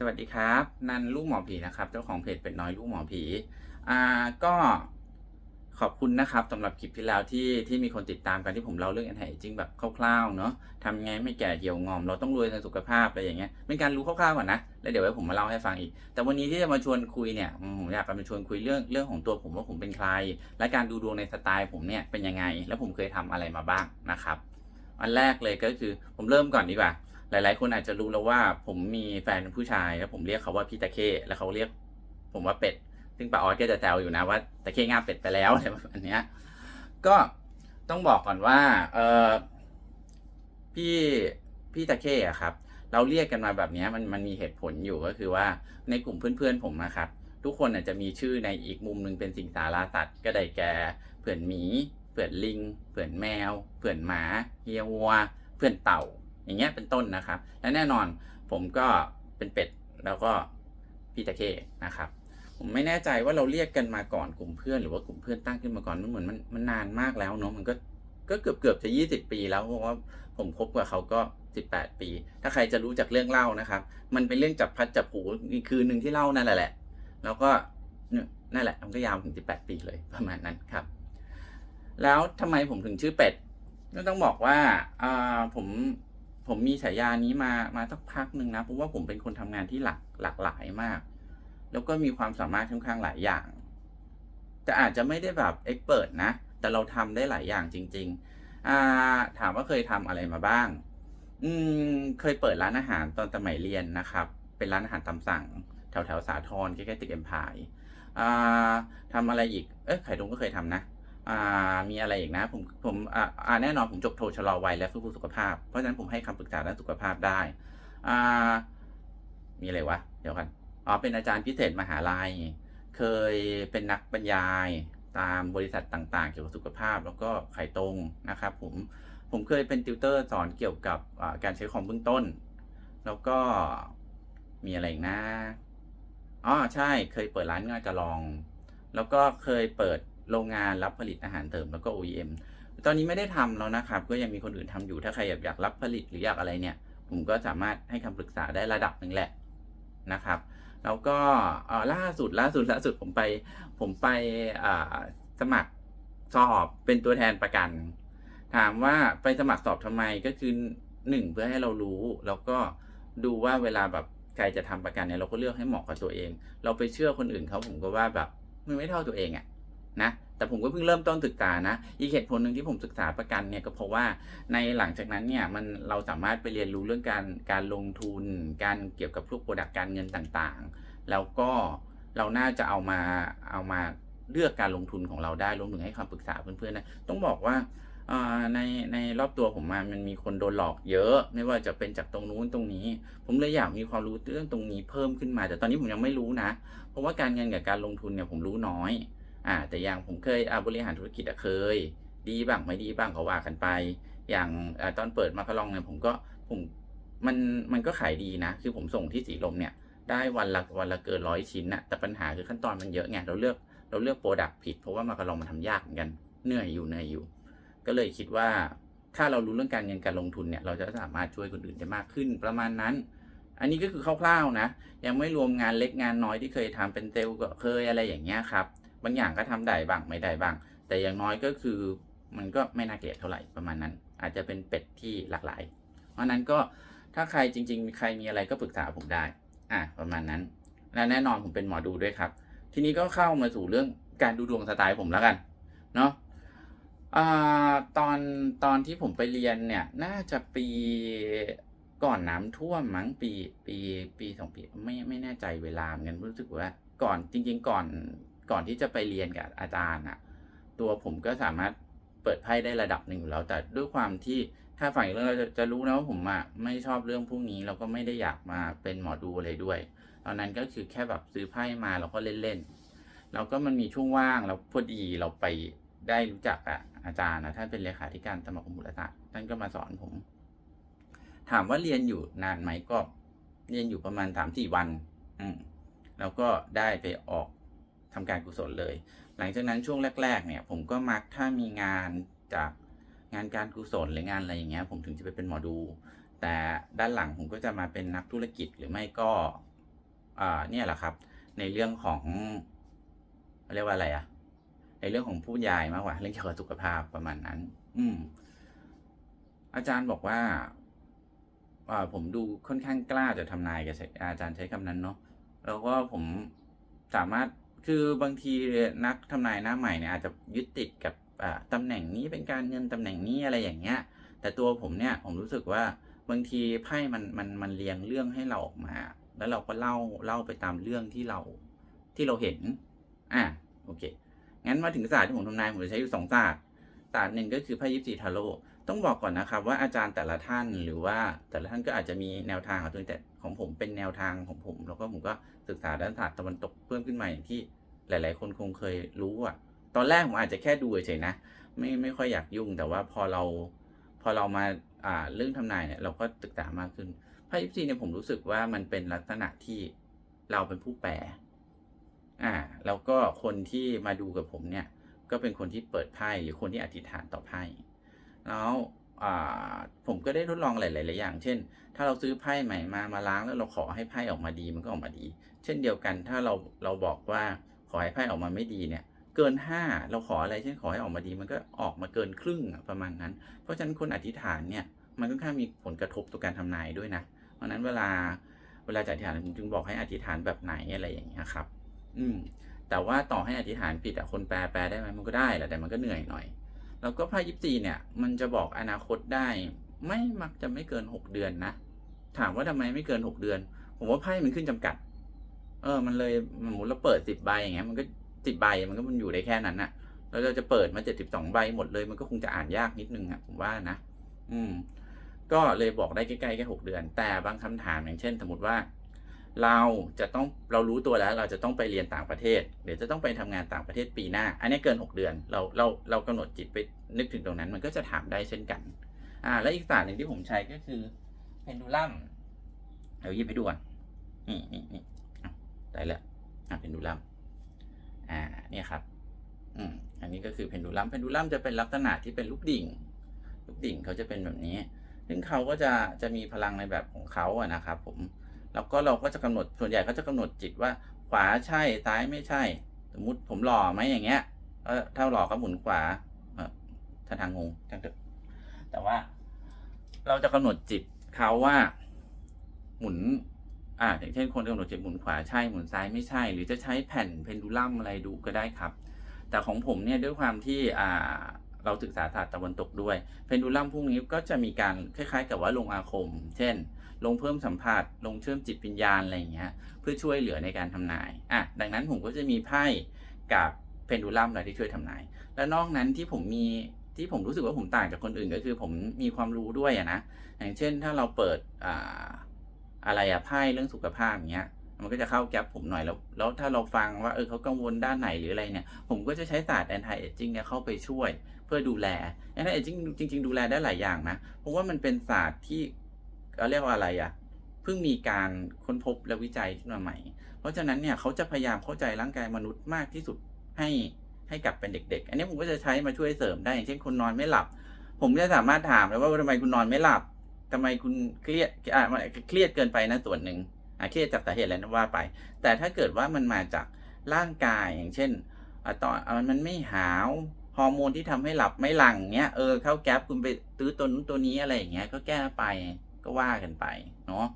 สวัสดีครับ นันลูกหมอผีนะครับเจ้าของเพจเป็ดน้อยลูกหมอผีอ่าก็ขอบคุณนะครับสำหรับคลิปที่แล้วที่ที่มีคนติดตามกันที่ผมเล่าเรื่องแอนตี้จริงแบบคร่าวๆเนาะทำไงไม่แก่เหี่ยวงอม เราต้องรวยในสุขภาพอะไรอย่างเงี้ยเป็นการรู้คร่าวๆก่อนนะแล้วเดี๋ยวไว้ผมมาเล่าให้ฟังอีก แต่วันนี้ที่จะมาชวนคุยเนี่ยผมอยากจะมาชวนคุยเรื่องเรื่องของตัวผมว่าผมเป็นใคร และการดูดวงในสไตล์ผมเนี่ยเป็นยังไง แล้วผมเคยทำอะไรมาบ้างนะครับอันแรกเลยก็คือผมเริ่มก่อนดีกว่า หลาย ๆ คนอาจจะรู้แล้วว่า ผมมีแฟนผู้ชายแล้วผมเรียกเขาว่าพี่ตะเข้แล้วเขาเรียก ผมว่าเป็ด ซึ่งป้าออสก็จะแซวอยู่นะว่าตะเข้ง่าเป็ดไปแล้วอะไรแบบนี้ก็ต้องบอกก่อนว่าเออพี่พี่ตะเข้อะครับ เราเรียกกันมาแบบนี้มันมันมีเหตุผลอยู่ก็คือว่าในกลุ่มเพื่อน ๆ ผมนะครับทุกคนอาจจะมีชื่อในอีกมุมหนึ่งเป็นสิงสาราสัตว์ก็ได้แก่เพื่อนหมีเพื่อนลิงเพื่อนแมวเพื่อนหมาเฮียวัวเพื่อนเต่า อย่างเงี้ยเป็นต้นนะครับ และแน่นอนผมก็เป็นเป็ดแล้วก็พี่ตะเข้นะครับ ผมไม่แน่ใจว่าเราเรียกกันมาก่อนกลุ่มเพื่อนหรือว่ากลุ่มเพื่อนตั้งขึ้นมาก่อนมันเหมือนมันมันนานมากแล้วเนาะมันก็ก็เกือบเกือบจะยี่สิบปีแล้วเพราะว่าผมคบกับเขาก็สิบแปดปี ถ้าใครจะรู้จากเรื่องเล่านะครับ มันเป็นเรื่องจับพัดจับผูมีคืนหนึ่งที่เล่านั่นแหละ แล้วก็นั่นแหละมันก็ยาวถึงสิบแปดปีเลยประมาณนั้นครับ แล้วทำไมผมถึงชื่อเป็ดก็ต้องบอกว่าอ่าผม ผมมีฉายานี้มามาสักพักหนึ่งนะเพราะว่าผมเป็นคนทำงานที่หลากหลากหลายมาก แล้วก็มีความสามารถค่อนข้างหลายอย่าง แต่อาจจะไม่ได้แบบเอ็กเปิดนะ แต่เราทำได้หลายอย่างจริง ๆอ่าถามว่าเคยทำอะไรมาบ้าง อืมเคยเปิดร้านอาหารตอนสมัยเรียนนะครับ เป็นร้านอาหารตามสั่ง แถวแถวสาทรใกล้ๆตึกเอ็มพายอ่าทำอะไรอีกเอ้ยไข่ดงก็เคยทำนะ อ่ามีอะไรอีกนะ ผมผมอ่าแน่นอนผมจบโทชะลอวัยและฟื้นฟูสุขภาพ เพราะฉะนั้นผมให้คำปรึกษาด้านสุขภาพได้อ่ามีอะไรวะ เดี๋ยวกันอ๋อเป็นอาจารย์พิเศษมหาลัย เคยเป็นนักบรรยายตามบริษัทต่างๆ เกี่ยวกับสุขภาพ แล้วก็ไข่ตรงนะครับผมผมเคยเป็นติวเตอร์สอนเกี่ยวกับการใช้คอมเบื้องต้น แล้วก็มีอะไรอีกนะอ๋อใช่เคยเปิดร้านงานกระลอง แล้วก็เคยเปิด โรงงานรับผลิตอาหารเสริมแล้วก็ OEM ตอนนี้ไม่ได้ทำแล้วนะครับ ก็ยังมีคนอื่นทำอยู่ถ้าใครอยากอยากรับผลิตหรืออยากอะไรเนี่ย ผมก็สามารถให้คำปรึกษาได้ระดับหนึ่งแหละนะครับ แล้วก็ล่าสุดล่าสุดล่าสุดผมไป ผมไปสมัครสอบเป็นตัวแทนประกัน ถามว่าไปสมัครสอบทำไมก็คือหนึ่งเพื่อให้เรารู้ แล้วก็ดูว่าเวลาแบบใครจะทำประกันเนี่ยเราก็เลือกให้เหมาะกับตัวเอง เราไปเชื่อคนอื่นเขาผมก็ว่าแบบมันไม่เท่าตัวเองอะ นะแต่ผมก็เพิ่งเริ่มต้นศึกษานะ อีกเหตุผลหนึ่งที่ผมศึกษาประกันเนี่ยก็เพราะว่าในหลังจากนั้นเนี่ยมันเราสามารถไปเรียนรู้เรื่องการการลงทุน การเกี่ยวกับพวกโปรดักการเงินต่างๆ แล้วก็เราน่าจะเอามาเอามาเลือกการลงทุนของเราได้รวมถึงให้คำปรึกษาเพื่อนๆนะต้องบอกว่าในในรอบตัวผมมามันมีคนโดนหลอกเยอะ ไม่ว่าจะเป็นจากตรงนู้นตรงนี้ ผมเลยอยากมีความรู้เรื่องตรงนี้เพิ่มขึ้นมา แต่ตอนนี้ผมยังไม่รู้นะ เพราะว่าการเงินกับการลงทุนเนี่ยผมรู้น้อย อ่าแต่อย่างผมเคยอ่าบริหารธุรกิจอะเคย ดีบ้างไม่ดีบ้างก็ว่ากันไป อย่างอตอนเปิดมาคารองเนี่ยผมก็ผมมันมันก็ขายดีนะ คือผมส่งที่สีลมเนี่ยได้วันละวันละเกินร้อยชิ้นนะแต่ปัญหาคือขั้นตอนมันเยอะไงเราเลือกเราเลือกโปรดักต์ผิดเพราะว่ามาคารองมันทำยากเหมือนกันเหนื่อยอยู่เหนื่อยอยู่ ก็เลยคิดว่าถ้าเรารู้เรื่องการเงินการลงทุนเนี่ยเราจะสามารถช่วยคนอื่นได้มากขึ้นประมาณนั้น อันนี้ก็คือคร่าวๆนะ ยังไม่รวมงานเล็กงานน้อยที่เคยทำเป็นเซลก็เคยอะไรอย่างเงี้ยครับ บางอย่างก็ทำได้บ้างไม่ได้บ้าง แต่อย่างน้อยก็คือมันก็ไม่น่าเกลียดเท่าไหร่ประมาณนั้น อาจจะเป็นเป็ดที่หลากหลาย เพราะนั้นก็ถ้าใครจริง ๆ ใครมีอะไรก็ปรึกษาผมได้ อะประมาณนั้น และแน่นอนผมเป็นหมอดูด้วยครับ ทีนี้ก็เข้ามาสู่เรื่องการดูดวงสไตล์ผมแล้วกันเนาะอ่าตอนตอนที่ผมไปเรียนเนี่ย น่าจะปีก่อนน้ำท่วมมั้งปีปีปีสองปีไม่ไม่แน่ใจเวลาเหมือนกันรู้สึกว่าก่อนจริง ๆ ก่อน ก่อนที่จะไปเรียนกับอาจารย์อะตัวผมก็สามารถเปิดไพ่ได้ระดับหนึ่งอยู่แล้ว แต่ด้วยความที่ถ้าฝั่งเรื่องเราจะจะรู้นะว่าผมอะไม่ชอบเรื่องพวกนี้แล้วก็ไม่ได้อยากมาเป็นหมอดูอะไรด้วย ตอนนั้นก็คือแค่แบบซื้อไพ่มาแล้วก็เล่นๆแล้วก็มันมีช่วงว่างแล้วพอดีเราไปได้รู้จักอะอาจารย์นะท่านเป็นเลขาธิการสมาคมบุรศาสตร์ท่านก็มาสอนผม ถามว่าเรียนอยู่นานไหมก็ เรียนอยู่ประมาณสามสี่วัน อืมแล้วก็ได้ไปออก ทำการกุศลเลย หลังจากนั้นช่วงแรก ๆ เนี่ย ผมก็มักถ้ามีงานจากงานการกุศลหรืองานอะไรอย่างเงี้ย ผมถึงจะไปเป็นหมอดู แต่ด้านหลังผมก็จะมาเป็นนักธุรกิจหรือไม่ก็อ่าเนี่ยแหละครับ ในเรื่องของเรียกว่าอะไรอะในเรื่องของผู้ยายมากกว่าเรื่องเกี่ยวกับสุขภาพประมาณนั้น อืม อาจารย์บอกว่าอ่าผมดูค่อนข้างกล้าจะทำนายกับอาจารย์ใช้คำนั้นเนาะแล้วก็ผมสามารถ คือบางทีนักทำนายหน้าใหม่เนี่ยอาจจะยึดติดกับตำตำแหน่งนี้เป็นการเงินตำแหน่งนี้อะไรอย่างเงี้ย แต่ตัวผมเนี่ยผมรู้สึกว่าบางทีไพ่มันมันมันเรียงเรื่องให้เราออกมา แล้วเราก็เล่าเล่าไปตามเรื่องที่เราที่เราเห็น อะโอเค งั้นมาถึงศาสตร์ที่ผมทำนายผมจะใช้อยู่สองศาสตร์ ศาสตร์หนึ่งก็คือไพ่ยิปซีทาโร่ต้องบอกก่อนนะครับว่าอาจารย์แต่ละท่านหรือว่าแต่ละท่านก็อาจจะมีแนวทางของตัวเองแต่ของผมเป็นแนวทางของผม แล้วก็ผมก็ศึกษาด้านศาสตร์ตะวันตกเพิ่มขึ้นมาอย่างที่หลาย ๆ คนคงเคยรู้อะตอนแรกผมอาจจะแค่ดูเฉยๆนะไม่ไม่ค่อยอยากยุ่งแต่ว่าพอเราพอเรามาอ่าเรื่องทำนายเนี่ยเราก็ศึกษามากขึ้นไพ่ยิปซีเนี่ยผมรู้สึกว่ามันเป็นลักษณะที่เราเป็นผู้แปลอ่าแล้วก็คนที่มาดูกับผมเนี่ย ก็เป็นคนที่เปิดไพ่หรือคนที่อธิษฐานต่อไพ่แล้วผมก็ได้ทดลองหลายๆอย่าง เช่น ถ้าเราซื้อไพ่ใหม่มามาล้างแล้วเราขอให้ไพ่ออกมาดีมันก็ออกมาดี เช่นเดียวกันถ้าเราเราบอกว่าขอให้ไพ่ออกมาไม่ดีเนี่ยเกินห้าเราขออะไรเช่นขอให้ออกมาดี มันก็ออกมาเกินครึ่งประมาณนั้น เพราะฉะนั้นคนอธิษฐานเนี่ยมันค่อนข้างมีผลกระทบต่อการทำนายด้วยนะเพราะฉะนั้นเวลาเวลาจะอธิษฐานผมจึงบอกให้อธิษฐานแบบไหนอะไรอย่างเงี้ยครับ อืม แต่ว่าต่อให้อธิษฐานผิดอะคนแปลแปลได้ไหมมันก็ได้แหละแต่มันก็เหนื่อยหน่อย แล้วก็ไพ่ยิปซีเนี่ย มันจะบอกอนาคตได้ ไม่มักจะไม่เกินหกเดือนนะ ถามว่าทำไมไม่เกินหกเดือน ผมว่าไพ่มันขึ้นจำกัด เออ มันเลยสมมติเราเปิดสิบใบอย่างเงี้ย มันก็สิบใบมันก็มันอยู่ได้แค่นั้นน่ะแล้วเราจะเปิดมาเจ็ดสิบสองใบหมดเลย มันก็คงจะอ่านยากนิดนึงอะผมว่านะ อืม ก็เลยบอกได้ใกล้ๆแค่หกเดือน แต่บางคำถามอย่างเช่น สมมติว่า เราจะต้องเรารู้ตัวแล้ว เราจะต้องไปเรียนต่างประเทศเดี๋ยวจะต้องไปทำงานต่างประเทศปีหน้า อันนี้เกิน 6 เดือน เราเราเรากำหนดจิตไปนึกถึงตรงนั้น มันก็จะถามได้เช่นกันอ่าและอีกศาสตร์หนึ่งที่ผมใช้ก็คือเพนดูลัมเดี๋ยวยิบให้ดูก่อนนี่นี่นี่ได้แล้วอะเพนดูลัมอ่าเนี่ยครับอืมอันนี้ก็คือเพนดูลัมเพนดูลัมจะเป็นลักษณะที่เป็นลูกดิ่ง ลูกดิ่งเขาจะเป็นแบบนี้ ซึ่งเขาก็จะจะมีพลังในแบบของเขาอะนะครับ ผม แล้วก็เราก็จะกำหนดส่วนใหญ่เขาจะกำหนดจิตว่า ขวาใช่ซ้ายไม่ใช่ สมมุติผมหล่อไหมอย่างเงี้ยเออถ้าหล่อก็หมุนขวาเออถ้าทางงงจังเถอะแต่ว่า เราจะกำหนดจิตเขาว่า หมุน อ่าอย่างเช่นคนกำหนดจิตหมุนขวาใช่หมุนซ้ายไม่ใช่ หรือจะใช้แผ่นเพนดูลัมอะไรดูก็ได้ครับ แต่ของผมเนี่ยด้วยความที่อ่าเราศึกษาศาสตร์ตะวันตกด้วย เพนดูลัมพวกนี้ก็จะมีการคล้ายๆ กับว่าลงอาคม เช่น ลงเพิ่มสัมผัส ลงเชื่อมจิตวิญญาณอะไรอย่างเงี้ยเพื่อช่วยเหลือในการทำนายอะดังนั้นผมก็จะมีไพ่กับเพนดูลัมอะไรที่ช่วยทำนาย และนอกนั้นที่ผมมีที่ผมรู้สึกว่าผมต่างจากคนอื่นก็คือผมมีความรู้ด้วยอะนะอย่างเช่นถ้าเราเปิดอ่าอะไรอะไพ่เรื่องสุขภาพอย่างเงี้ยมันก็จะเข้าแก๊ปผมหน่อยแล้วแล้วถ้าเราฟังว่าเออเขากังวลด้านไหนหรืออะไรเนี่ย ผมก็จะใช้ศาสตร์ anti aging เนี่ยเข้าไปช่วยเพื่อดูแล anti aging จริง ๆ ดูแลได้หลายอย่างนะ เพราะว่ามันเป็นศาสตร์ที่ เขาเรียกว่าอะไรอะเพิ่งมีการค้นพบและวิจัยขึ้นมาใหม่ เพราะฉะนั้นเนี่ยเขาจะพยายามเข้าใจร่างกายมนุษย์มากที่สุดให้ให้กลับเป็นเด็ก ๆ อันนี้ผมก็จะใช้มาช่วยเสริมได้อย่างเช่นคนนอนไม่หลับ ผมจะสามารถถามเลยว่าทำไมคุณนอนไม่หลับทำไมคุณเครียดอ่าเครียดเกินไปนะส่วนหนึ่งอ่าเครียดจากสาเหตุอะไรนั่นว่าไป แต่ถ้าเกิดว่ามันมาจากร่างกายอย่างเช่นอ่าตอนอ่ามันไม่หาวฮอร์โมนที่ทำให้หลับไม่หลังเนี้ยเออเข้าแก๊ปคุณไปตื้อตัวนู้นตัวนี้อะไรอย่างเงี้ยก็แก้ไป ก็ว่ากันไปเนาะ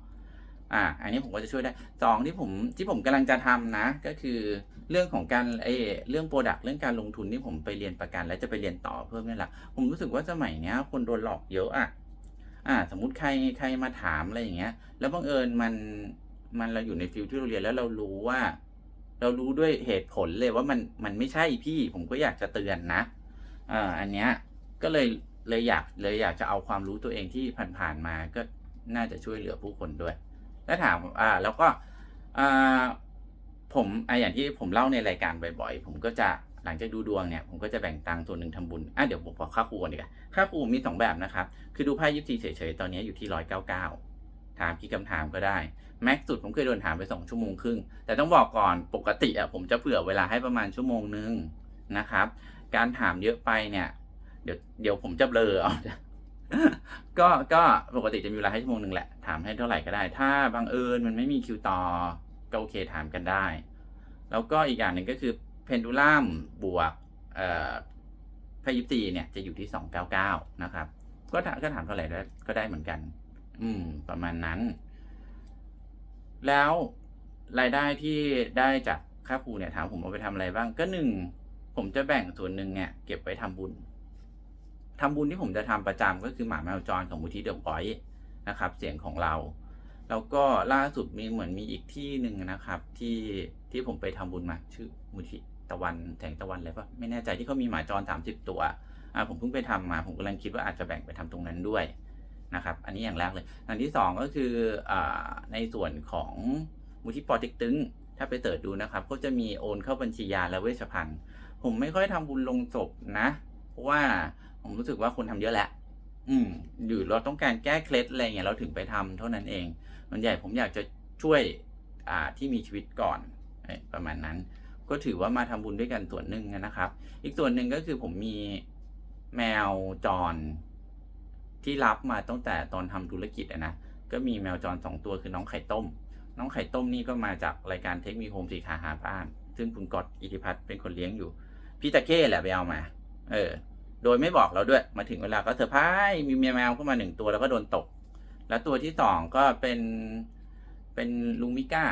อ่า อันนี้ผมก็จะช่วยได้สองที่ผมที่ผมกำลังจะทำนะ ก็คือเรื่องของการเอเรื่องโปรดักต์เรื่องการลงทุนที่ผมไปเรียนประกันแล้วจะไปเรียนต่อเพิ่มนี่แหละผมรู้สึกว่าสมัยเนี้ย คนโดนหลอกเยอะอะอ่า สมมุติใครใครมาถามอะไรอย่างเงี้ย แล้วบังเอิญมันมันเราอยู่ในฟิลที่เราเรียนแล้วเรารู้ว่า เรารู้ด้วยเหตุผลเลยว่ามันมันไม่ใช่พี่ ผมก็อยากจะเตือนนะอ่าอันเนี้ยก็เลยเลยอยากเลยอยากจะเอาความรู้ตัวเองที่ผ่านๆมาก็ น่าจะช่วยเหลือผู้คนด้วย แล้วถามอ่าแล้วก็อ่าผมอ่าอย่างที่ผมเล่าในรายการบ่อยๆ ผมก็จะหลังจากดูดวงเนี่ยผมก็จะแบ่งตังค์ส่วนหนึ่งทำบุญอะเดี๋ยวผมบอกค่าครูก่อนดีกว่าค่าครูมีสองแบบนะครับ คือดูไพ่ยิปซีเฉยๆ ตอนนี้อยู่ที่ร้อยเก้าเก้าถามกี่คำถามก็ได้ แม็กสุดผมเคยโดนถามไปสองชั่วโมงครึ่ง แต่ต้องบอกก่อนปกติอะผมจะเผื่อเวลาให้ประมาณชั่วโมงนึงนะครับ การถามเยอะไปเนี่ย เดี๋ยวเดี๋ยวผมจะเบลอเอา ก็ก็ปกติจะมีเวลาให้ชั่วโมงหนึ่งแหละ ถามให้เท่าไหร่ก็ได้ ถ้าบังเอิญมันไม่มีคิวต่อ ก็โอเคถามกันได้ แล้วก็อีกอย่างหนึ่งก็คือเพนดูลัมบวกเอ่อพยิปซีเนี่ยจะอยู่ที่สองเก้าเก้านะครับ ก็ถามก็ถามเท่าไหร่ได้ก็ได้เหมือนกัน อืม ประมาณนั้น แล้วรายได้ที่ได้จากค่าครูเนี่ยถามผมเอาไปทำอะไรบ้างก็หนึ่งผมจะแบ่งส่วนหนึ่งเนี่ยเก็บไว้ทำบุญ ทำบุญที่ผมจะทำประจำก็คือหมาแมวจรของมูลที่เดอะพอยต์นะครับ เสียงของเรา แล้วก็ล่าสุดมีเหมือนมีอีกที่หนึ่งนะครับ ที่ที่ผมไปทำบุญมาชื่อมูลที่ตะวันแสงตะวันอะไรปะไม่แน่ใจที่เขามีหมาจรสามสิบตัวอ่าผมเพิ่งไปทำมาผมกำลังคิดว่าอาจจะแบ่งไปทำตรงนั้นด้วยนะครับ อันนี้อย่างแรกเลยอันที่สองก็คืออ่าในส่วนของมูลที่ปอต็กตึง ถ้าไปเสิร์ชดูนะครับ ก็จะมีโอนเข้าบัญชียาและเวชภัณฑ์ ผมไม่ค่อยทำบุญลงศพนะ เพราะว่า ผมรู้สึกว่าคนทำเยอะแหละ อืมหรือเราต้องการแก้เคล็ดอะไรเงี้ยเราถึงไปทำเท่านั้นเอง มันใหญ่ผมอยากจะช่วย อ่าที่มีชีวิตก่อนเอ้ยประมาณนั้น ก็ถือว่ามาทำบุญด้วยกันส่วนหนึ่งนะครับ อีกส่วนหนึ่งก็คือผมมีแมวจรที่รับมาตั้งแต่ตอนทำธุรกิจอะนะก็มีแมวจรสองตัวคือน้องไข่ต้ม น้องไข่ต้มนี่ก็มาจากรายการเทคมีโฮมสีขาหาบ้าน ซึ่งคุณกอดอิทธิพัฒน์เป็นคนเลี้ยงอยู่ พี่ตะเข้แหละไปเอามา เออ โดยไม่บอกเราด้วย มาถึงเวลาก็เซอร์ไพรส์มียแมวเข้ามาหนึ่งตัวแล้วก็โดนตก แล้วตัวที่สองก็เป็นเป็นลุงมิก้า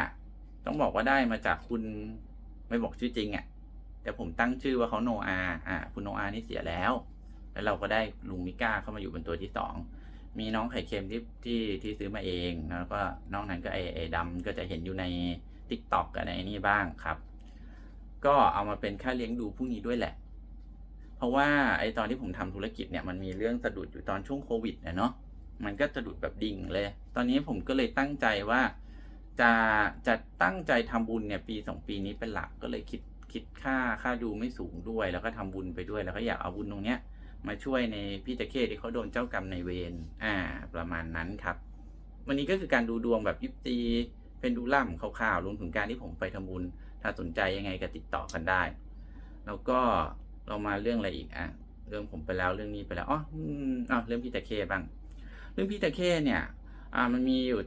ต้องบอกว่าได้มาจากคุณไม่บอกชื่อจริงอะ่ะแต่ผมตั้งชื่อว่าเขาโนอาอ่าคุณโนอานี่เสียแล้ว แล้วเราก็ได้ลุงมิก้าเข้ามาอยู่เป็นตัวที่สองมีน้องไข่เค็มที่ที่ที่ซื้อมาเองแล้วก็นอกนั้นก็ไอไอดำก็จะเห็นอยู่ใน t ิ k t o k กับในนี่บ้างครับ ก็เอามาเป็นค่าเลี้ยงดูพวกนี้ด้วยแหละ เพราะว่าไอตอนที่ผมทำธุรกิจเนี่ยมันมีเรื่องสะดุดอยู่ตอนช่วงโควิดเนาะมันก็สะดุดแบบดิ่งเลย ตอนนี้ผมก็เลยตั้งใจว่าจะจะตั้งใจทำบุญเนี่ยปีสองปีนี้เป็นหลักก็เลยคิดคิดค่าค่าดูไม่สูงด้วย แล้วก็ทำบุญไปด้วยแล้วก็อยากเอาบุญตรงเนี้ยมาช่วยในพี่ตะเข้ที่เขาโดนเจ้ากรรมในเวรอ่า ประมาณนั้นครับ วันนี้ก็คือการดูดวงแบบยิปซีเป็นดูล่ำคร่าวๆรวมถึงการที่ผมไปทำบุญ ถ้าสนใจยังไงก็ติดต่อกันได้ แล้วก็ เรามาเรื่องอะไรอีกอะเรื่องผมไปแล้วเรื่องนี้ไปแล้วอ๋ออืมอะเรื่องพี่ตะเข้บ้าง เรื่องพี่ตะเข้เนี่ย อ่ามันมีอยู่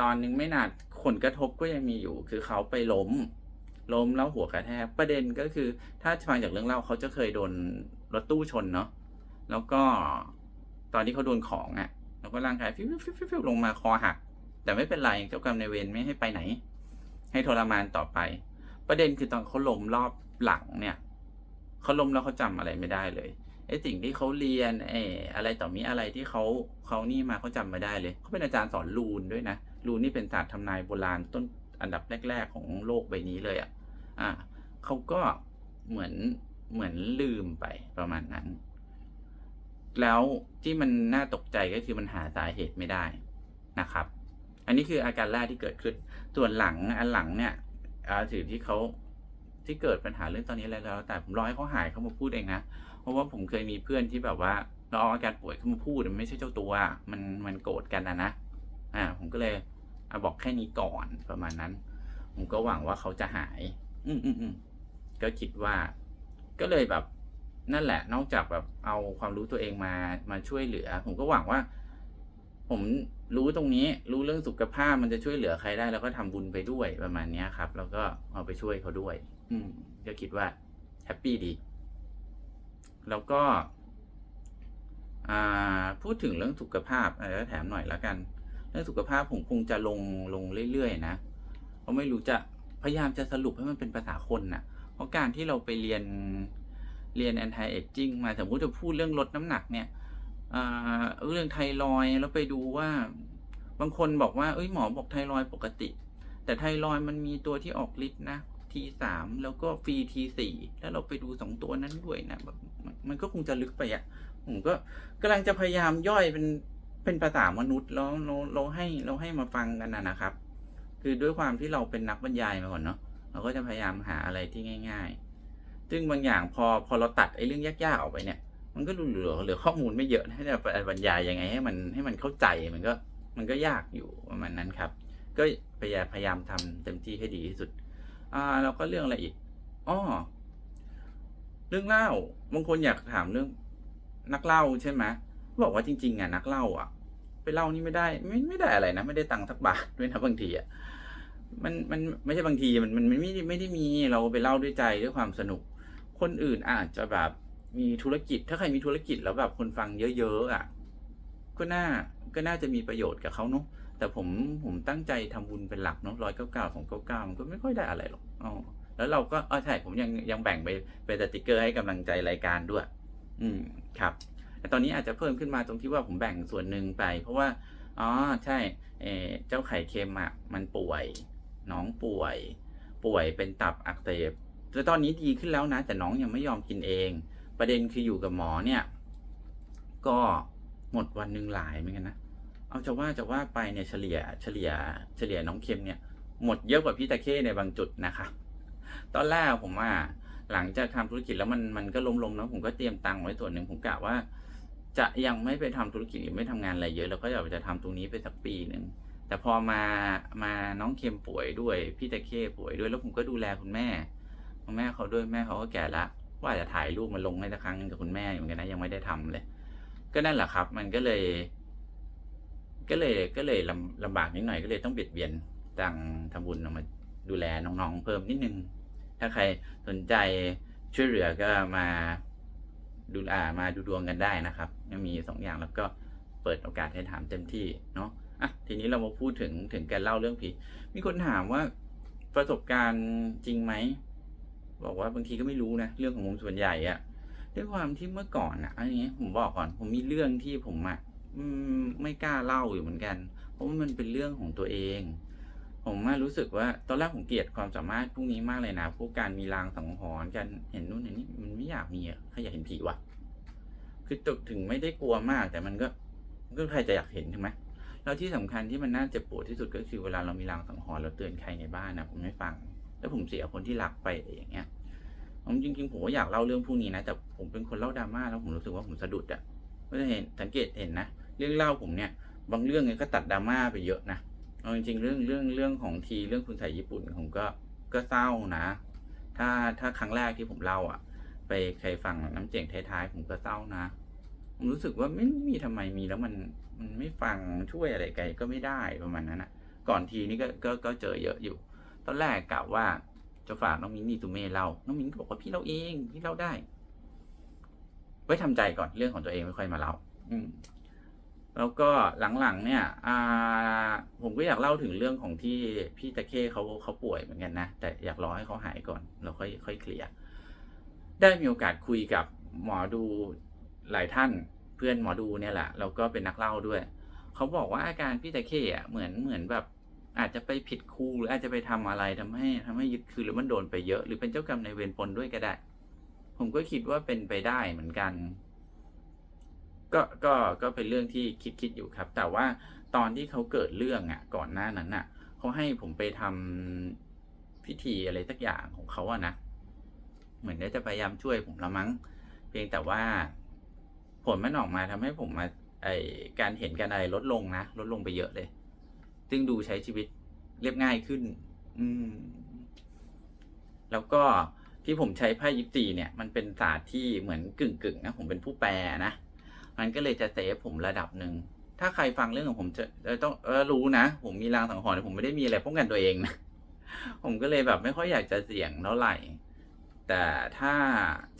ตอนหนึงไม่นานผลกระทบก็ยังมีอยู่ คือเขาไปล้ม ล้มแล้วหัวกระแทกประเด็นก็คือ ถ้าฟังจากเรื่องเล่าเขาจะเคยโดนรถตู้ชนเนาะแล้วก็ตอนที่เขาโดนของอะ่ะ แล้วก็ร่างกายฟิวฟิวฟิวฟิวลงมาคอหัก แต่ไม่เป็นไรเจ้ากรรมนายเวรไม่ให้ไปไหน ให้ทรมานต่อไป ประเด็นคือตอนเขาล้มรอบหลังเนี่ย เขาล้มแล้วเขาจำอะไรไม่ได้เลยไอ้สิ่งที่เขาเรียนไอ้อะไรต่อมีอะไรที่เขาเขานี่มาเขาจำไม่ได้เลยเขาเป็นอาจารย์สอนรูนด้วยนะรูนนี่เป็นศาสตร์ทำนายโบราณต้นอันดับแรก ๆ ของโลกใบนี้เลยอะอ่าเขาก็เหมือนเหมือนลืมไปประมาณนั้น แล้วที่มันน่าตกใจก็คือมันหาสาเหตุไม่ได้นะครับ อันนี้คืออาการแรกที่เกิดขึ้นส่วนหลังอันหลังเนี่ยอาถือที่เขา ที่เกิดปัญหาเรื่องตอนนี้อะไรแล้ว แต่ผมรอให้เขาหายเขามาพูดเองนะเพราะว่าผมเคยมีเพื่อนที่แบบว่าเราเอาอาการป่วยเขามาพูดมันไม่ใช่เจ้าตัวมันมันโกรธกันนะนะอ่าผมก็เลยเอาบอกแค่นี้ก่อนประมาณนั้น ผมก็หวังว่าเขาจะหาย อืมอืมอืมก็คิดว่า ก็เลยแบบนั่นแหละ นอกจากแบบเอาความรู้ตัวเองมามาช่วยเหลือ ผมก็หวังว่า ผมรู้ตรงนี้ รู้เรื่องสุขภาพมันจะช่วยเหลือใครได้ แล้วก็ทำบุญไปด้วยประมาณนี้ครับ แล้วก็เอาไปช่วยเขาด้วย อืมก็คิดว่าแฮปปี้ดี แล้วก็พูดถึงเรื่องสุขภาพอะไรแถมหน่อยแล้วกัน เรื่องสุขภาพผมคงจะลงลงเรื่อยๆนะเพราะไม่รู้จะพยายามจะสรุปให้มันเป็นภาษาคนน่ะ เพราะการที่เราไปเรียนเรียน anti aging มาสมมติจะพูดเรื่องลดน้ำหนักเนี่ยเรื่องไทรอยแล้วไปดูว่า บางคนบอกว่าเอ้ยหมอบอกไทรอยปกติ แต่ไทรอยมันมีตัวที่ออกฤทธิ์นะ T3 แล้วก็ฟรี T4 แล้วเราไปดูสองตัวนั้นด้วยนะแบบมันก็คงจะลึกไปอะ่ะผมก็กำลังจะพยายามย่อยเป็นเป็นภาษามนุษย์แล้วเราเราให้เราให้มาฟังกันนะนะครับ คือด้วยความที่เราเป็นนักบรรยายมาก่อนเนาะเราก็จะพยายามหาอะไรที่ง่าย ๆ ซึ่งบางอย่างพอพอเราตัดไอ้เรื่องยากๆออกไปเนี่ย มันก็เหลือเหลือข้อมูลไม่เยอะนะจะบรรยายยังไงให้มันให้มันเข้าใจมันก็มันก็ยากอยู่ประมาณนั้นครับ ก็พยายามพยายามทำเต็มที่ให้ดีที่สุด อ่าแล้วก็เรื่องอะไรอีกอ้อเรื่องเล่าบางคนอยากถามเรื่อง นักเล่าใช่ไหมบอกว่าจริงๆอะนักเล่าอะ ไปเล่านี่ไม่ได้ ไม่ไม่ได้อะไรนะไม่ได้ตังค์สักบาทด้วยนะบางทีอะมันมันไม่ใช่บางทีมันมันมันไม่ได้ไม่ได้มีเราไปเล่าด้วยใจด้วยความสนุก คนอื่นอาจจะแบบมีธุรกิจ ถ้าใครมีธุรกิจแล้วแบบคนฟังเยอะๆอะ ก็น่าก็น่าจะมีประโยชน์กับเขาเนาะ แต่ผมผมตั้งใจทำบุญเป็นหลักเนาะร้อยเก้าเก้าของเก้าเก้ามันก็ไม่ค่อยได้อะไรหรอกอ๋อแล้วเราก็เออใช่ผมยังยังแบ่งไปเป็นสติกเกอร์ให้กำลังใจรายการด้วย อืมครับแต่ตอนนี้อาจจะเพิ่มขึ้นมาตรงที่ว่าผมแบ่งส่วนหนึ่งไป เพราะว่าอ๋อใช่เออเจ้าไข่เค็มอะมันป่วย น้องป่วย ป่วยเป็นตับอักเสบแต่ตอนนี้ดีขึ้นแล้วนะ แต่น้องยังไม่ยอมกินเอง ประเด็นคืออยู่กับหมอเนี่ย ก็หมดวันหนึ่งหลายเหมือนกันนะ เอาจะว่าจะว่าไปเนี่ยเฉลี่ยเฉลี่ย เฉลี่ยน้องเค็มเนี่ยหมดเยอะกว่าพี่ตะเข้ในบางจุดนะคะ ตอนแรกผมว่าหลังจากทำธุรกิจแล้วมันมันก็ล้มๆแล้วผมก็เตรียมตังค์ไว้ส่วนหนึ่งผมกะว่า จะยังไม่ไปทำธุรกิจหรือไม่ทำงานอะไรเยอะแล้วก็อยากจะทำตรงนี้ไปสักปีหนึ่งแต่พอมามาน้องเค็มป่วยด้วยพี่ตะเข้ป่วยด้วยแล้วผมก็ดูแลคุณแม่คุณแม่เขาด้วยแม่เขาก็แก่ละว่าจะถ่ายรูปมาลงให้สักครั้งกับคุณแม่อยู่เหมือนกันนะยังไม่ได้ทำเลย ก็นั่นแหละครับ มันก็เลย ก็เลยก็เลยลำลำบากนิดหน่อยก็เลยต้องเบียดเบียนตังทำบุญออกมาดูแลน้องๆ เพิ่มนิดนึง ถ้าใครสนใจช่วยเหลือก็มาดูอ่ามาดูดวงกันได้นะครับยังมีสองอย่างแล้วก็เปิดโอกาสให้ถามเต็มที่เนาะอะทีนี้เรามาพูดถึงถึงการเล่าเรื่องผีมีคนถามว่าประสบการณ์จริงไหมบอกว่าบางทีก็ไม่รู้นะเรื่องของผมส่วนใหญ่อะด้วยความที่เมื่อก่อนอะอันนี้ผมบอกก่อนผมมีเรื่องที่ผมอะ ไม่กล้าเล่าอยู่เหมือนกัน เพราะว่ามันเป็นเรื่องของตัวเอง ผมมารู้สึกว่าตอนแรกผมเกลียดความสามารถพวกนี้มากเลยนะพวกการมีรางสังหรณ์การเห็นนู่นเห็นนี่มันไม่อยากมีอะใครอยากเห็นผีวะคือตกถึงไม่ได้กลัวมาก แต่มันก็ก็ใครจะอยากเห็นใช่ไหมแล้วที่สำคัญที่มันน่าเจ็บปวดที่สุดก็คือเวลาเรามีรางสังหรณ์เราเตือนใครในบ้านนะผมไม่ฟัง แล้วผมเสียคนที่รักไปอย่างเงี้ยผมจริงๆผมก็อยากเล่าเรื่องพวกนี้นะแต่ผมเป็นคนเล่าดราม่าแล้วผมรู้สึกว่าผมสะดุดอะก็จะเห็นสังเกตเห็นนะ เรื่องเล่าผมเนี่ยบางเรื่องเนี่ยก็ตัดดราม่าไปเยอะนะเอาจริงๆเรื่องเรื่องเรื่องของทีเรื่องคุณใส่ญี่ปุ่นผมก็ก็เศร้านะ ถ้าถ้าครั้งแรกที่ผมเล่าอะ ไปใครฟังน้ำเสียงท้ายๆผมก็เศร้านะผมรู้สึกว่าไม่มีทำไมมีแล้วมันมันไม่ฟังช่วยอะไรไกก็ไม่ได้ประมาณนั้นอะก่อนทีนี้ก็ก็ก็เจอเยอะอยู่ ตอนแรกกะว่าจะฝากน้องมิ้นนี่ตูเม่เล่าน้องมิ้นก็บอกว่าพี่เล่าเองพี่เล่าได้ ไว้ทำใจก่อนเรื่องของตัวเองไม่ค่อยมาเล่า อืม แล้วก็หลังๆเนี่ยอ่าผมก็อยากเล่าถึงเรื่องของที่พี่ตะเข้เขาเขาป่วยเหมือนกันนะ แต่อยากรอให้เขาหายก่อนเราค่อยค่อยเคลียร์ได้มีโอกาสคุยกับหมอดูหลายท่านเพื่อนหมอดูเนี่ยแหละแล้วก็เป็นนักเล่าด้วย เขาบอกว่าอาการพี่ตะเข้อะเหมือนเหมือนแบบอาจจะไปผิดครูหรืออาจจะไปทำอะไรทำให้ทำให้ยึดคืนหรือมันโดนไปเยอะ หรือเป็นเจ้ากรรมในเวรปนด้วยก็ได้ ผมก็คิดว่าเป็นไปได้เหมือนกัน ก็ก็ก็เป็นเรื่องที่คิดคิดอยู่ครับ แต่ว่าตอนที่เขาเกิดเรื่องอะ ก่อนหน้านั้นอะเขาให้ผมไปทำพิธีอะไรสักอย่างของเขาอะนะเหมือนได้จะพยายามช่วยผมละมั้ง เพียงแต่ว่าผลมันออกมาทำให้ผมมาไอการเห็นการอะไรลดลงนะลดลงไปเยอะเลย ซึ่งดูใช้ชีวิตเรียบง่ายขึ้น อืม แล้วก็ที่ผมใช้ไพ่ยิปซีเนี่ย มันเป็นศาสตร์ที่เหมือนกึ่งกึ่งๆนะผมเป็นผู้แปลนะ มันก็เลยจะเซฟผมระดับหนึ่ง ถ้าใครฟังเรื่องของผมจะต้องรู้นะ ผมมีรางสังหรณ์แต่ผมไม่ได้มีอะไรป้องกันตัวเองนะ ผมก็เลยแบบไม่ค่อยอยากจะเสี่ยงเท่าไหร่ แต่ถ้า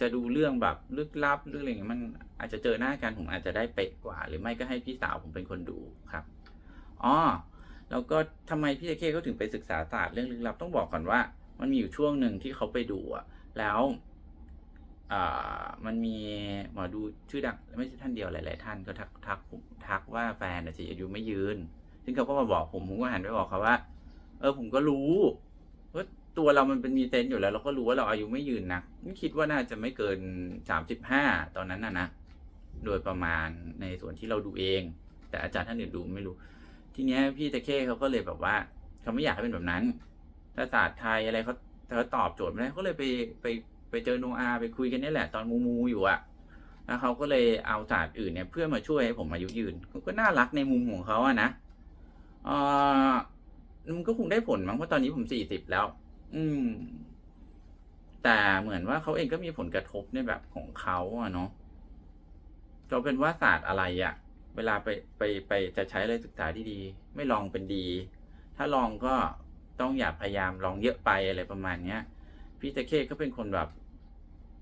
จะดูเรื่องแบบลึกลับเรื่องอะไรเงี้ยมันอาจจะเจอหน้ากันผมอาจจะได้เป๊ะกว่า หรือไม่ก็ให้พี่สาวผมเป็นคนดูครับ อ๋อ แล้วก็ทำไมพี่เจเคเขาถึงไปศึกษาศาสตร์เรื่องลึกลับต้องบอกก่อนว่า มันมีอยู่ช่วงหนึ่งที่เขาไปดูอะแล้ว มันมีหมอดูชื่อดังไม่ใช่ท่านเดียวหลาย ๆ ท่านก็ทักทักผมทักว่าแฟนจะอายุไม่ยืน ซึ่งเขาก็มาบอกผมผมก็หันไปบอกเขาว่า เออผมก็รู้ว่าตัวเรามันเป็นมีเซนส์อยู่แล้ว เราก็รู้ว่าเราอายุไม่ยืนนะคิดว่าน่าจะไม่เกินสามสิบห้าตอนนั้นนะนะโดยประมาณในส่วนที่เราดูเอง แต่อาจารย์ท่านอื่นดูไม่รู้ ทีเนี้ยพี่ตะเข้เขาก็เลยแบบว่าเขาไม่อยากให้เป็นแบบนั้นศาสตร์ไทยอะไรเขาเขาตอบโจทย์ไม่ได้เขาเลยไปไป ไปเจอโนอาไปคุยกันนี่แหละตอนมูมูอยู่อะแล้วเขาก็เลยเอาศาสตร์อื่นเนี่ยเพื่อมาช่วยให้ผมอายุยืนเขาก็น่ารักในมุมของเขาอะนะเออมันก็คงได้ผลมั้งเพราะตอนนี้ผมสี่สิบแล้ว อืม แต่เหมือนว่าเขาเองก็มีผลกระทบในแบบของเขาอะเนาะก็เป็นว่าศาสตร์อะไรอะเวลาไปไปไปจะใช้อะไรศึกษาที่ดีไม่ลองเป็นดี ถ้าลองก็ต้องอย่าพยายามลองเยอะไปอะไรประมาณเนี้ย พี่ตะเข้ก็เป็นคนแบบ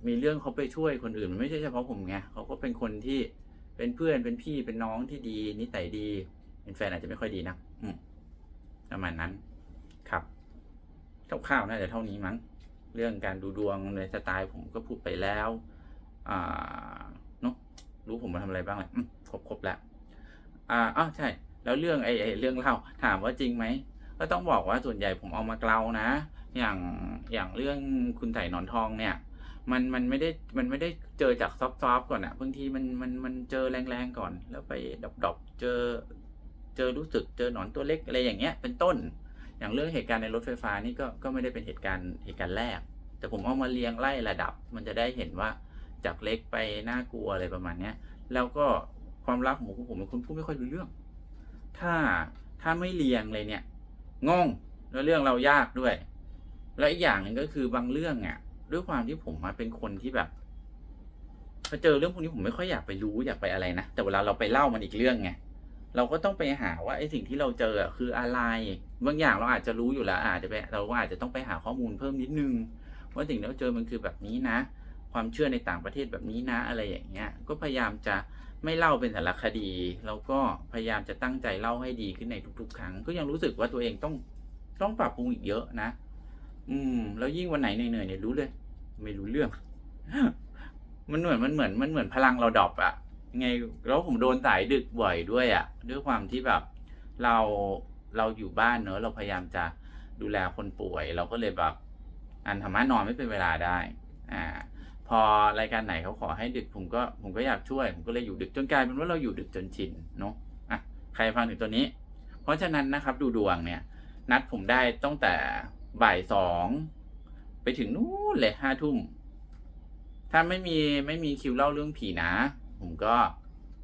มีเรื่องเขาไปช่วยคนอื่นมันไม่ใช่เฉพาะผมไงเขาก็เป็นคนที่เป็นเพื่อนเป็นพี่เป็นน้องที่ดีนิสัยดี เป็นแฟนอาจจะไม่ค่อยดีนะอืมประมาณนั้น ครับคร่าวๆน่าจะเท่านี้มั้งเรื่องการดูดวงในสไตล์ผมก็พูดไปแล้วอ่าเนาะรู้ผมมาทำอะไรบ้างแหละครบครบแล้วอ่าอ๋อใช่ แล้วเรื่องไอ้ไอ้เรื่องเล่าถามว่าจริงไหม ก็ต้องบอกว่าส่วนใหญ่ผมเอามาเกลานะ อย่างอย่างเรื่องคุณไต่หนอนทองเนี่ย มันมันไม่ได้มันไม่ได้เจอจากซอฟต์ๆก่อนอะบางทีมันมันมันเจอแรงๆก่อน แล้วไปดอบๆเจอเจอรู้สึกเจอหนอนตัวเล็กอะไรอย่างเงี้ยเป็นต้น อย่างเรื่องเหตุการณ์ในรถไฟฟ้านี่ก็ก็ไม่ได้เป็นเหตุการณ์เหตุการณ์แรก แต่ผมเอามาเรียงไล่ระดับ มันจะได้เห็นว่าจากเล็กไปน่ากลัวอะไรประมาณเนี้ยแล้วก็ความรักของผมผมเป็นคนพูดไม่ค่อยรู้เรื่อง ถ้าถ้าไม่เรียงเลยเนี่ย งงแล้วเรื่องเรายากด้วย แล้วอีกอย่างหนึ่งก็คือบางเรื่องอะ ด้วยความที่ผมมาเป็นคนที่แบบพอเจอเรื่องพวกนี้ผมไม่ค่อยอยากไปรู้อยากไปอะไรนะแต่เวลาเราไปเล่ามันอีกเรื่องไงเราก็ต้องไปหาว่าไอ้สิ่งที่เราเจอคืออะไรบางอย่างเราอาจจะรู้อยู่แล้วอาจจะไปเราก็อาจจะต้องไปหาข้อมูลเพิ่มนิดนึงว่าสิ่งที่เราเจอมันคือแบบนี้นะ ความเชื่อในต่างประเทศแบบนี้นะอะไรอย่างเงี้ย ก็พยายามจะ ไม่เล่าเป็นสารคดี แล้วก็พยายามจะตั้งใจเล่าให้ดีขึ้นในทุกๆ ครั้ง ก็ยังรู้สึกว่าตัวเองต้องต้องปรับปรุงอีกเยอะนะ อืม แล้วยิ่งวันไหนเหนื่อยๆเนี่ยรู้เลย ไม่รู้เรื่อง มันเหมือนมันเหมือนมันเหมือนพลังเราดรอปอะไงแล้วผมโดนสายดึกบ่อยด้วยอะด้วยความที่แบบเราเราอยู่บ้านเนอะเราพยายามจะดูแลคนป่วย เราก็เลยแบบอันธรรมะนอนไม่เป็นเวลาได้ อ่า พอรายการไหนเขาขอให้ดึกผมก็ผมก็อยากช่วย ผมก็เลยอยู่ดึกจนกลายเป็นว่าเราอยู่ดึกจนชินเนาะอะใครฟังถึงตัวนี้ เพราะฉะนั้นนะครับดูดวงเนี่ย นัดผมได้ตั้งแต่บ่ายสองไปถึงนู้นเลยห้าทุ่มถ้าไม่มีไม่มีคิวเล่าเรื่องผีนะ ผมก็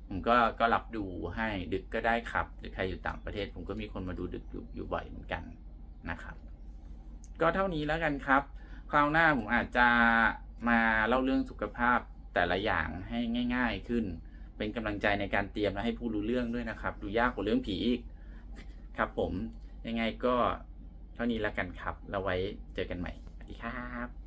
ผมก็ก็รับดูให้ดึกก็ได้ครับหรือใครอยู่ต่างประเทศ ผมก็มีคนมาดูดึกอยู่อยู่บ่อยเหมือนกันนะครับ ก็เท่านี้แล้วกันครับ คราวหน้าผมอาจจะ มาเล่าเรื่องสุขภาพแต่ละอย่างให้ง่าย ๆขึ้น เป็นกำลังใจในการเตรียมและให้ผู้รู้เรื่องด้วยนะครับ ดูยากกว่าเรื่องผีอีกครับผมยังไงก็เท่านี้แล้วกันครับ เราไว้เจอกันใหม่สวัสดีครับ